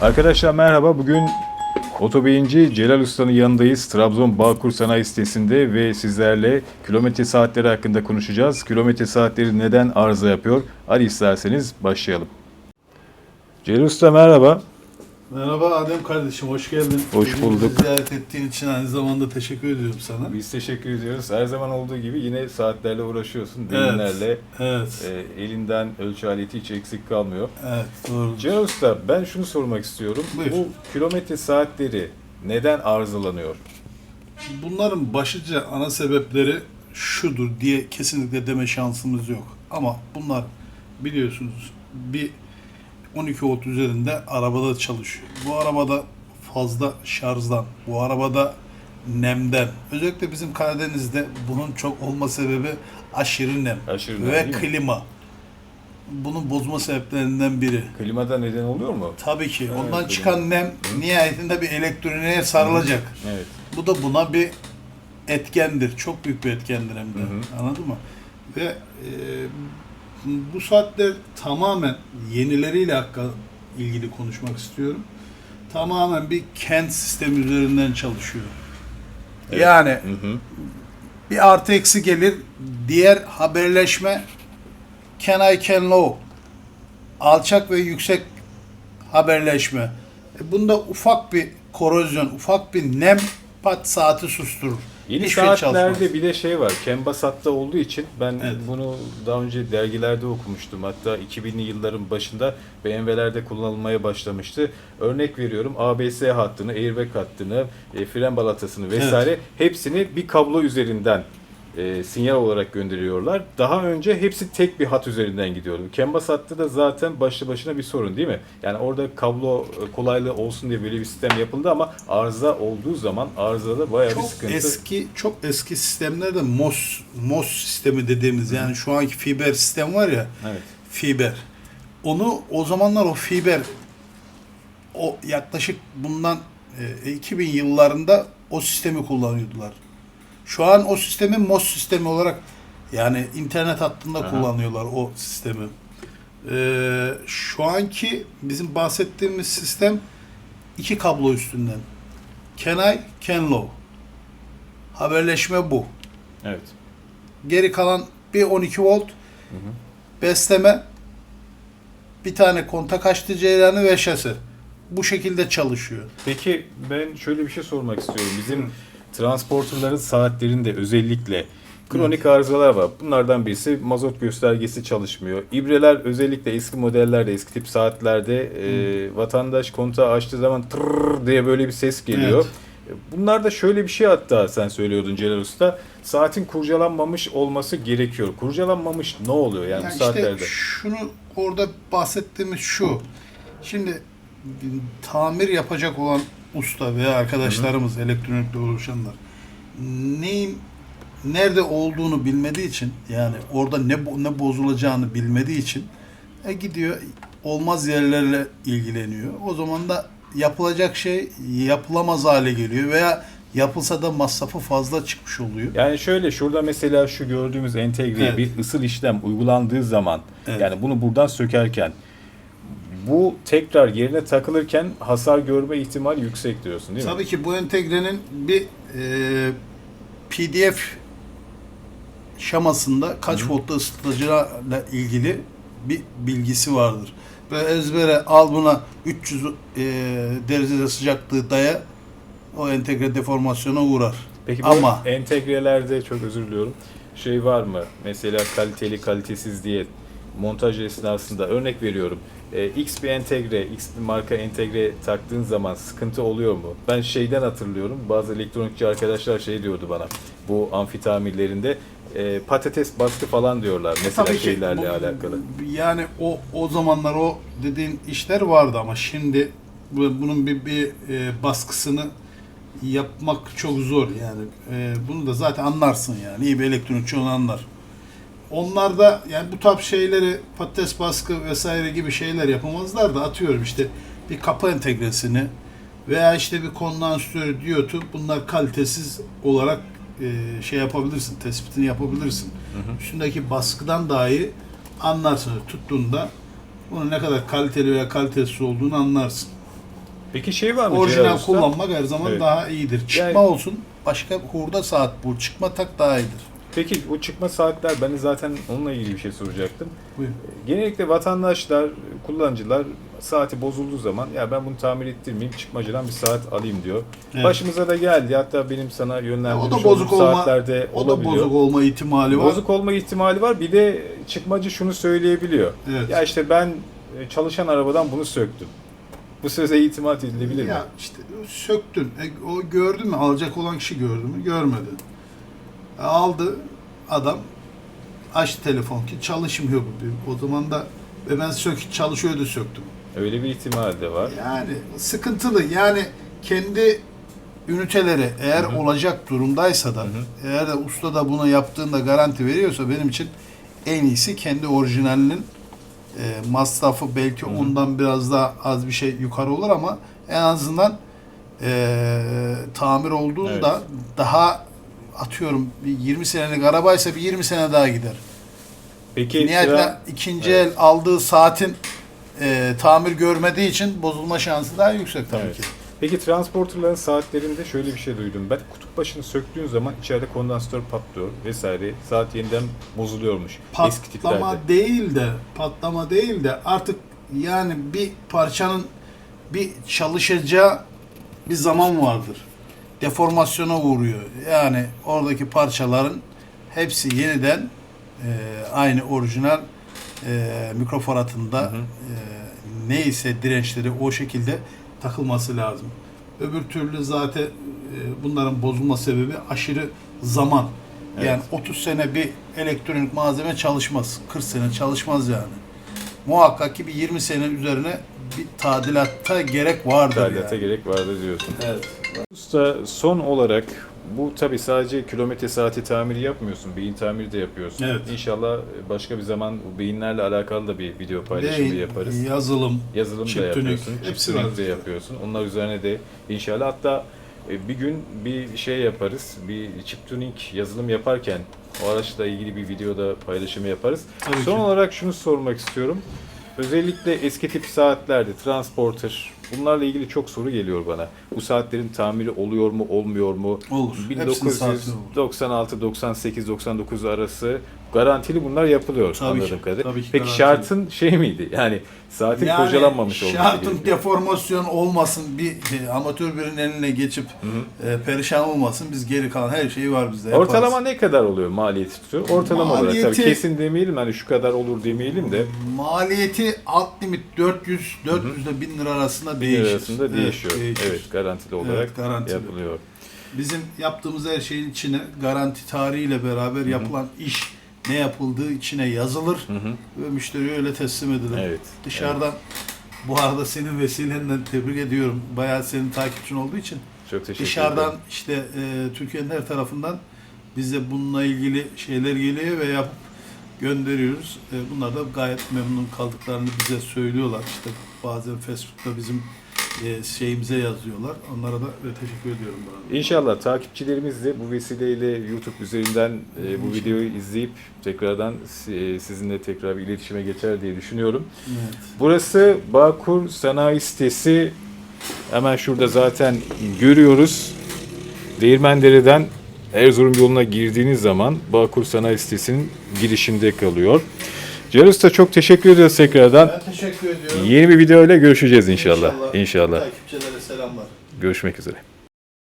Arkadaşlar merhaba. Bugün otobeyinci Celal Usta'nın yanındayız. Trabzon Bağkur Sanayi sitesinde ve sizlerle kilometre saatleri hakkında konuşacağız. Kilometre saatleri neden arıza yapıyor? Hadi isterseniz başlayalım. Celal Usta merhaba. Merhaba Adem kardeşim, hoş geldin. Hoş Bugün bulduk. bizi ziyaret ettiğin için aynı zamanda teşekkür ediyorum sana. Biz teşekkür ediyoruz. Her zaman olduğu gibi yine saatlerle uğraşıyorsun. Evet. Dilimlerle. Evet, E, elinden ölçü aleti hiç eksik kalmıyor. evet doğru. Celal Usta ben şunu sormak istiyorum. Buyur. Bu kilometre saatleri neden arızalanıyor? Bunların başlıca ana sebepleri şudur diye kesinlikle deme şansımız yok. Ama bunlar biliyorsunuz bir 12 volt üzerinde arabada çalışıyor. Bu arabada fazla şarjdan, bu arabada nemden, özellikle bizim Karadeniz'de bunun çok olma sebebi aşırı nem Aşırı nem, ve değil mi? klima. Bunun bozma sebeplerinden biri. Klimada neden oluyor mu? Tabii ki. Ondan öyle. çıkan nem nihayetinde bir elektroniğe sarılacak. Evet. Bu da buna bir etkendir. Çok büyük bir etkendir hem de. Anladın mı? Ve e, bu saatler tamamen yenileriyle ilgili konuşmak istiyorum. Tamamen bir kent sistemi üzerinden çalışıyor. Evet. Yani Hı hı. bir artı eksi gelir. Diğer haberleşme can I can low. Alçak ve yüksek haberleşme. E Bunda ufak bir korozyon, ufak bir nem pat saati susturur. Yeni Hiçbir saatlerde çalışmaz. bir de şey var. Kembasat'ta olduğu için ben Evet. bunu daha önce dergilerde okumuştum. Hatta 2000'li yılların başında BMW'lerde kullanılmaya başlamıştı. Örnek veriyorum ABS hattını, airbag hattını, e, fren balatasını vesaire hepsini bir kablo üzerinden e, sinyal olarak gönderiyorlar. Daha önce hepsi tek bir hat üzerinden gidiyordu. Kembasat'ta da zaten başlı başına bir sorun değil mi? Yani orada kablo e, kolaylığı olsun diye böyle bir sistem yapıldı ama arıza olduğu zaman arızada bayağı bir Çok sıkıntı. eski çok eski sistemlerde MOS MOS sistemi dediğimiz yani şu anki fiber sistem var ya Evet. fiber. Onu o zamanlar o fiber o yaklaşık bundan e, 2000 yıllarında o sistemi kullanıyordular. Şu an o sistemi MOS sistemi olarak yani internet hattında Aha. kullanıyorlar o sistemi. Ee, şu anki bizim bahsettiğimiz sistem iki kablo üstünden. Can I, can low. Haberleşme bu. Evet. Geri kalan bir 12 volt besleme bir tane kontak açtı ceyranı ve şase. Bu şekilde çalışıyor. Peki ben şöyle bir şey sormak istiyorum. Bizim transporterların saatlerinde özellikle kronik arızalar var. Bunlardan birisi mazot göstergesi çalışmıyor. İbreler özellikle eski modellerde, eski tip saatlerde e, vatandaş kontağı açtığı zaman tırrrr diye böyle bir ses geliyor. Bunlarda şöyle bir şey hatta sen söylüyordun Celal Usta. Saatin kurcalanmamış olması gerekiyor. Kurcalanmamış ne oluyor yani, Yani bu saatlerde? işte şunu orada bahsettiğimiz şu. Şimdi tamir yapacak olan usta veya arkadaşlarımız elektronikle uğraşanlar neyin nerede olduğunu bilmediği için yani orada ne ne bozulacağını bilmediği için e, gidiyor olmaz yerlerle ilgileniyor. O zaman da yapılacak şey yapılamaz hale geliyor veya yapılsa da masrafı fazla çıkmış oluyor. Yani şöyle şurada mesela şu gördüğümüz entegreye Evet. bir ısıl işlem uygulandığı zaman Evet. yani bunu buradan sökerken bu tekrar yerine takılırken hasar görme ihtimali yüksek diyorsun değil mi? Tabii ki bu entegrenin bir e, PDF şamasında kaç voltta ısıtılacağıyla ilgili bir bilgisi vardır. Ve ezbere al buna 300 e, derecede sıcaklığı daya o entegre deformasyona uğrar. Peki bu Ama entegrelerde çok özür diliyorum. Şey var mı? Mesela kaliteli kalitesiz diye montaj esnasında örnek veriyorum. E, X bir entegre, X bir marka entegre taktığın zaman sıkıntı oluyor mu? Ben şeyden hatırlıyorum. Bazı elektronikçi arkadaşlar şey diyordu bana. Bu amfi tamirlerinde e, patates baskı falan diyorlar mesela tabii ki şeylerle bu- alakalı. Yani o o zamanlar o dediğin işler vardı ama şimdi bu- bunun bir, bir e, baskısını yapmak çok zor yani. E, bunu da zaten anlarsın yani. İyi bir elektronikçi onu anlar. Onlar da yani bu tarz şeyleri patates baskı vesaire gibi şeyler yapamazlar da atıyorum işte bir kapı entegresini veya işte bir kondansatör diyotu bunlar kalitesiz olarak e, şey yapabilirsin, tespitini yapabilirsin. Üstündeki baskıdan dahi anlarsın. Tuttuğunda bunun ne kadar kaliteli veya kalitesiz olduğunu anlarsın. Peki şey var mı Orijinal kullanmak her zaman Evet. daha iyidir. Çıkma Yani- olsun, başka hurda saat bul, çıkma tak daha iyidir. Peki o çıkma saatler ben zaten onunla ilgili bir şey soracaktım. Buyurun. Genellikle vatandaşlar, kullanıcılar saati bozulduğu zaman ya ben bunu tamir ettirmeyeyim çıkmacıdan bir saat alayım diyor. Evet. Başımıza da geldi. Hatta benim sana Ya o yönlendirmiş da bozuk olma, saatlerde o da olabiliyor. bozuk olma ihtimali var. Bozuk olma ihtimali var. Bir de çıkmacı şunu söyleyebiliyor. Evet. Ya işte ben e, çalışan arabadan bunu söktüm. Bu söze itimat edilebilir mi? Ya işte söktün. E, o gördü mü? Alacak olan kişi gördü mü? Görmedi. Aldı adam açtı telefon ki çalışmıyor bu. diyor. O zaman da ve ben sök çalışıyordu söktüm. Öyle bir ihtimal de var. Yani sıkıntılı. Yani kendi üniteleri eğer Hı hı. olacak durumdaysa da Hı hı. eğer de usta da buna yaptığında garanti veriyorsa benim için en iyisi kendi orijinalinin e, masrafı belki Hı hı. ondan biraz daha az bir şey yukarı olur ama en azından e, tamir olduğunda Evet. daha atıyorum bir 20 senelik arabaysa bir 20 sene daha gider. Peki Nihayetinde tra- ikinci Evet. el aldığı saatin e, tamir görmediği için bozulma şansı daha yüksek tabii Evet. ki. Peki transporterların saatlerinde şöyle bir şey duydum. Ben kutup başını söktüğün zaman içeride kondansatör patlıyor vesaire. Saat yeniden bozuluyormuş. Eski tiplerde. Patlama değil de patlama değil de artık yani bir parçanın bir çalışacağı bir zaman vardır. Deformasyona uğruyor. Yani oradaki parçaların hepsi yeniden e, aynı orijinal e, mikroforatında Hı hı. e, neyse dirençleri o şekilde takılması lazım. Öbür türlü zaten e, bunların bozulma sebebi aşırı zaman. Yani 30 sene bir elektronik malzeme çalışmaz. 40 sene çalışmaz yani. Muhakkak ki bir 20 sene üzerine bir tadilatta gerek vardır Tadilata yani. gerek vardı diyorsun. Evet. Usta son olarak bu tabi sadece kilometre saati tamiri yapmıyorsun. Beyin tamiri de yapıyorsun. Evet. İnşallah başka bir zaman bu beyinlerle alakalı da bir video paylaşımı Beyin, yaparız. Yazılım, Yazılım da yapıyorsun. Chip hepsi var. de yapıyorsun. Onlar üzerine de inşallah hatta e, bir gün bir şey yaparız. Bir chip tuning yazılım yaparken o araçla ilgili bir videoda paylaşımı yaparız. Tabii Son ki. olarak şunu sormak istiyorum. Özellikle eski tip saatlerde transporter bunlarla ilgili çok soru geliyor bana. Bu saatlerin tamiri oluyor mu, olmuyor mu? olur. Hepsinin saati olur. 1996, 98, 99 arası garantili bunlar yapılıyor Tabii anladığım kadarıyla. tabii ki Peki garantili. şartın şey miydi? Yani saatin Yani kurcalanmamış olması şartın gerekiyor. deformasyon olmasın, bir e, amatör birinin eline geçip Hı hı. e, perişan olmasın. Biz geri kalan her şeyi var bizde. yaparız. Ortalama ne kadar oluyor maliyeti tutuyor? Ortalama olarak tabii Maliyeti- kesin demeyelim hani şu kadar olur demeyelim de Maliyeti alt limit 400 400 ile 1000 lira arasında bir değişir. arasında Evet, değişiyor. Evet, değişir. garantili olarak garantili. yapılıyor. Bizim yaptığımız her şeyin içine garanti tarihiyle beraber yapılan iş ne yapıldığı içine yazılır Hı hı. ve müşteriye öyle teslim edilir. Evet. Dışarıdan bu arada senin vesilenle tebrik ediyorum. Bayağı senin takipçin olduğu için. Çok teşekkür Dışarıdan ederim. işte e, Türkiye'nin her tarafından bize bununla ilgili şeyler geliyor ve yapıp gönderiyoruz. E, bunlar da gayet memnun kaldıklarını bize söylüyorlar. İşte bazen Facebook'ta bizim e, şeyimize yazıyorlar. Onlara da e, teşekkür ediyorum. arada. İnşallah takipçilerimiz de bu vesileyle YouTube üzerinden e, bu İnşallah. videoyu izleyip tekrardan sizinle tekrar bir iletişime geçer diye düşünüyorum. Evet. Burası Bağkur Sanayi Sitesi. Hemen şurada zaten görüyoruz. Değirmendere'den Erzurum yoluna girdiğiniz zaman Bağkur Sanayi Sitesi'nin girişinde kalıyor. Celal Usta çok teşekkür ediyoruz tekrardan. Ben teşekkür ediyorum. Yeni bir video ile görüşeceğiz inşallah. İnşallah. Takipçilere selamlar. Görüşmek üzere.